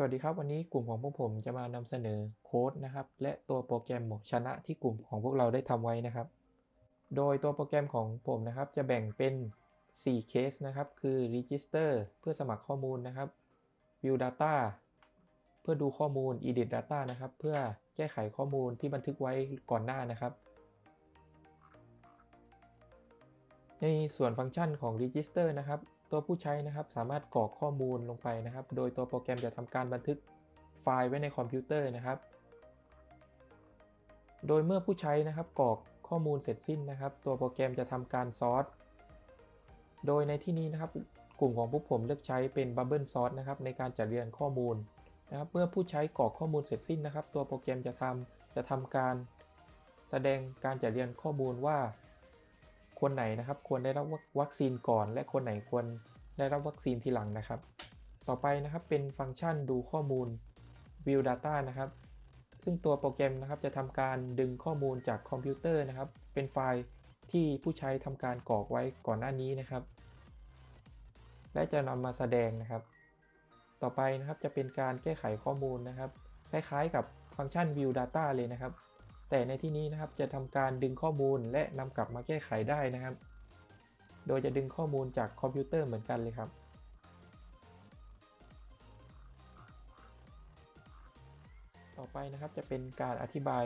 สวัสดีครับ วันนี้กลุ่มของพวกผมจะมานำเสนอโค้ดนะครับ และตัวโปรแกรมชนะที่กลุ่มของพวกเราได้ทำไว้นะครับ โดยตัวโปรแกรมของผมนะครับ จะแบ่งเป็น 4 เคสนะครับ คือ register เพื่อสมัครข้อมูลนะครับ view data เพื่อดูข้อมูล edit data นะครับ เพื่อแก้ไขข้อมูลที่บันทึกไว้ก่อนหน้านะครับ ในส่วนฟังก์ชันของ register นะครับ ตัวผู้ใช้นะครับสามารถกรอกข้อมูลลงไปนะครับ โดยตัวโปรแกรมจะทำการบันทึกไฟล์ไว้ในคอมพิวเตอร์นะครับ โดยเมื่อผู้ใช้นะครับกรอกข้อมูลเสร็จสิ้นนะครับ ตัวโปรแกรมจะทำการซอสโดยในที่นี้นะครับ กลุ่มของพวกผมเลือกใช้เป็น Bubble Source นะครับในการจัดเรียงข้อมูลนะครับ เมื่อผู้ใช้กรอกข้อมูลเสร็จสิ้นนะครับ ตัวโปรแกรมจะทำจะทำการแสดงการจัดเรียงข้อมูลว่า คนไหนนะครับควรได้รับวัคซีนก่อน และคนไหนควรได้รับวัคซีนทีหลังนะครับ ต่อไปนะครับเป็นฟังก์ชันดูข้อมูล view data นะครับ ซึ่งตัวโปรแกรมนะครับจะทำการดึงข้อมูลจากคอมพิวเตอร์นะครับ เป็นไฟล์ที่ผู้ใช้ทำการกรอกไว้ก่อนหน้านี้นะครับ และจะนำมาแสดงนะครับ ต่อไปนะครับจะเป็นการแก้ไขข้อมูลนะครับ คล้ายๆกับฟังก์ชัน view data เลยนะครับ แต่ในที่นี้นะครับจะทำการดึงข้อมูลและนำกลับมาแก้ไขได้นะครับ โดยจะดึงข้อมูลจากคอมพิวเตอร์เหมือนกันเลยครับ ต่อไปนะครับจะเป็นการอธิบาย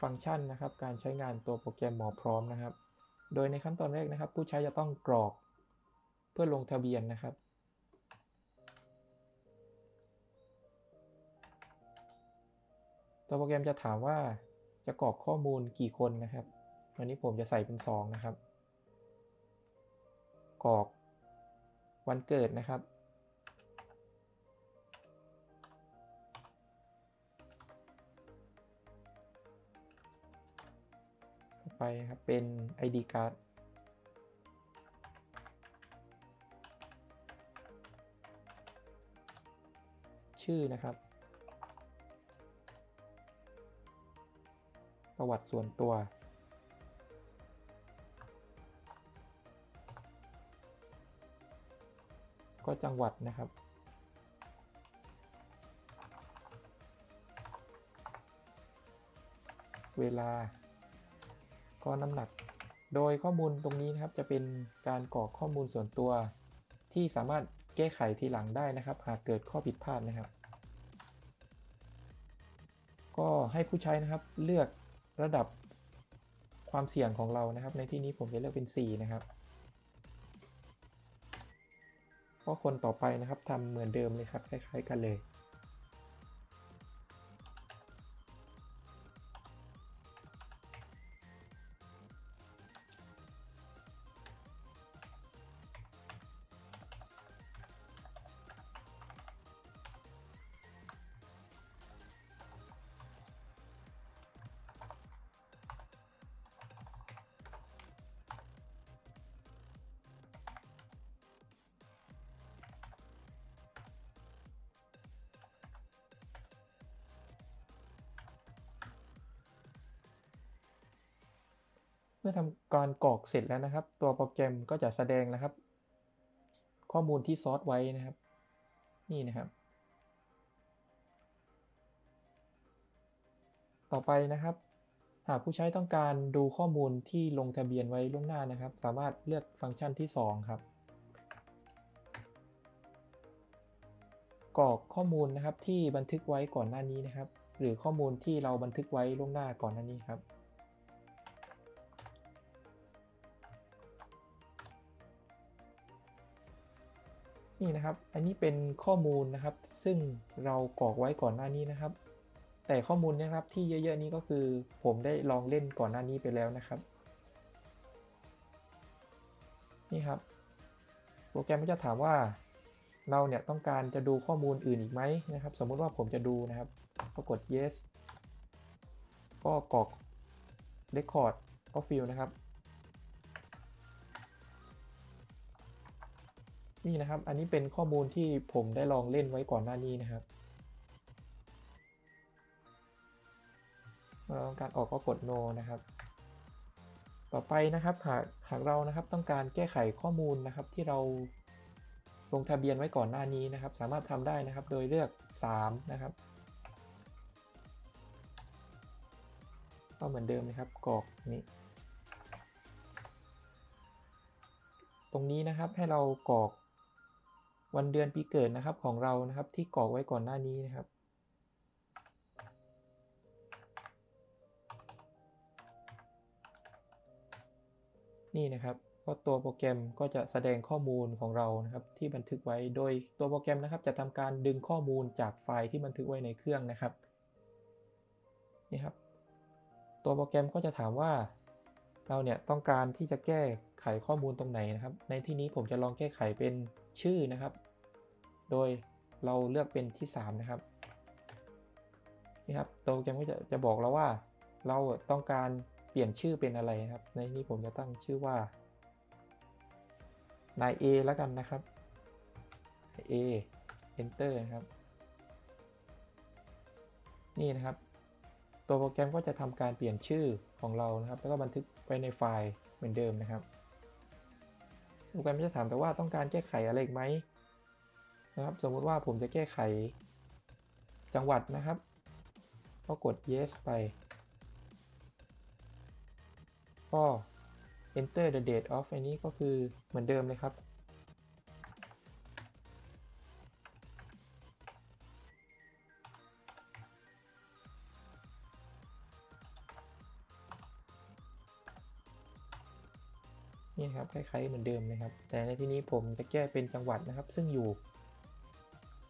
ฟังก์ชันนะครับ การใช้งานตัวโปรแกรมหมอพร้อมนะครับ โดยในขั้นตอนแรกนะครับ ผู้ใช้จะต้องกรอกเพื่อลงทะเบียนนะครับตัวโปรแกรมจะถามว่า จะกรอกข้อมูลกี่คนนะครับวันนี้ผมจะใส่เป็น 2 นะครับ กรอกวันเกิดนะครับ ไปครับ เป็น ID card ชื่อนะครับ ประวัติส่วนตัว ก็จังหวัดนะครับ เวลา ก็น้ำหนัก โดยข้อมูลตรงนี้นะครับจะเป็นการกรอกข้อมูลส่วนตัว ที่สามารถแก้ไขทีหลังได้นะครับ หากเกิดข้อผิดพลาดนะครับก็ให้ผู้ใช้นะครับเลือก ระดับความเสี่ยงของเรานะครับ ในที่นี้ผมจะเลือกเป็น 4 นะครับเพราะคนต่อไปนะครับทำเหมือนเดิมเลยครับคล้าย ๆ กันเลย มื่อทำการกรอกเสร็จแล้วนะครับ ตัวโปรแกรมก็จะแสดงนะครับ ข้อมูลที่ซอร์สไว้นะครับ นี่นะครับ ต่อไปนะครับ หากผู้ใช้ต้องการดูข้อมูลที่ลงทะเบียนไว้ล่วงหน้านะครับ สามารถเลือกฟังก์ชันที่ 2 ครับกรอกข้อมูลนะครับที่บันทึกไว้ก่อนหน้านี้นะครับ หรือข้อมูลที่เราบันทึกไว้ล่วงหน้าก่อนหน้านี้ครับ นี่นะครับอันนี้เป็นข้อมูลนะครับ ซึ่งเรากรอกไว้ก่อนหน้านี้นะครับ แต่ข้อมูลนะครับที่เยอะๆนี้ก็คือ ผมได้ลองเล่นก่อนหน้านี้ไปแล้วนะครับ นี่ครับ โปรแกรมก็จะถามว่าเราเนี่ยต้องการจะดูข้อมูลอื่นอีกไหมนะครับ สมมุติว่าผมจะดูนะครับ ก็กด yes ก็กรอก record of field นะครับ นี่นะครับ อันนี้เป็นข้อมูลที่ผมได้ลองเล่นไว้ก่อนหน้านี้นะครับเราต้องการออกก็กด no นะครับ ต่อไปนะครับหากหากเรานะครับต้องการแก้ไขข้อมูลนะครับที่เราลงทะเบียนไว้ก่อนหน้านี้นะครับ สามารถทำได้นะครับโดยเลือก 3 นะครับก็เหมือนเดิมนะครับกรอกนี้ตรงนี้นะครับให้เรากรอก วันเดือนปีเกิดนะครับของเรานะครับที่กรอกไว้ก่อนหน้านี้นะครับ นี่นะครับก็ตัวโปรแกรมก็จะแสดงข้อมูลของเรานะครับที่บันทึกไว้โดยตัวโปรแกรมนะครับ จะทำการดึงข้อมูลจากไฟล์ที่บันทึกไว้ในเครื่องนะครับนี่ครับ ตัวโปรแกรมก็จะถามว่า เราเนี่ยต้องการที่จะแก้ไขข้อมูลตรงไหนนะครับ ในที่นี้ผมจะลองแก้ไขเป็นชื่อนะครับ โดยเราเลือกเป็นที่ 3 นะครับนี่ครับโปรแกรมก็จะจะบอกเราว่า เราต้องการเปลี่ยนชื่อเป็นอะไรนะครับ ในนี้ผมจะตั้งชื่อว่านาย A แล้วกันนะครับ A enter นะครับ นี่นะครับ ตัวโปรแกรมก็จะทำการเปลี่ยนชื่อของเรานะครับ แล้วก็บันทึกไว้ในไฟล์เหมือนเดิมนะครับ โปรแกรมจะถามแต่ว่าต้องการแก้ไขอะไรอีกไหมนะครับ สมมุติว่าผมจะแก้ไขจังหวัดนะครับ ก็กด yes ไป ก็ enter the date of อันนี้ก็คือเหมือนเดิมเลยครับ ครับคล้ายๆเหมือนเดิมเลยครับ แต่ในที่นี้ผมจะแก้เป็นจังหวัดนะครับ ซึ่งอยู่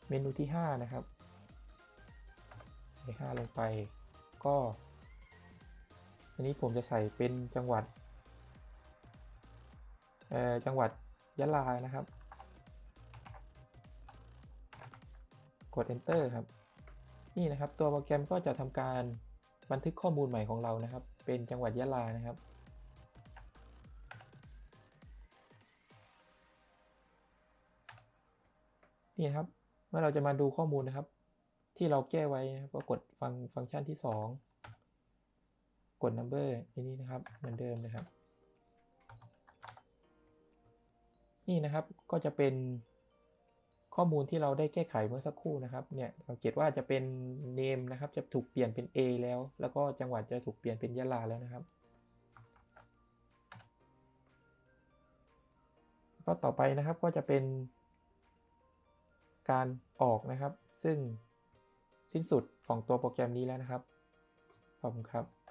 เมนูที่ 5 นะครับใส่5ลงไปก็อันนี้ผมจะใส่เป็นจังหวัดจังหวัดยะลานะครับ กด enter ครับ นี่นะครับตัวโปรแกรมก็จะทำการบันทึกข้อมูลใหม่ของเรานะครับ เป็นจังหวัดยะลานะครับ นี่นะครับ เมื่อเราจะมาดูข้อมูลนะครับ ที่เราแก้ไว้นะครับก็กดฟังฟังก์ชันที่ 2 กด number อันนี้นะครับเหมือนเดิมนะครับ นี่นะครับก็จะเป็นข้อมูลที่เราได้แก้ไขเมื่อสักครู่นะครับเนี่ยสังเกตว่าจะเป็น name นะครับ จะถูกเปลี่ยนเป็น A แล้ว แล้วก็จังหวัดจะถูกเปลี่ยนเป็นยะลาแล้วนะครับ ก็ต่อไปนะครับก็จะเป็น การออกนะครับ ซึ่งสิ้นสุดของตัวโปรแกรมนี้แล้วนะครับ ขอบคุณครับ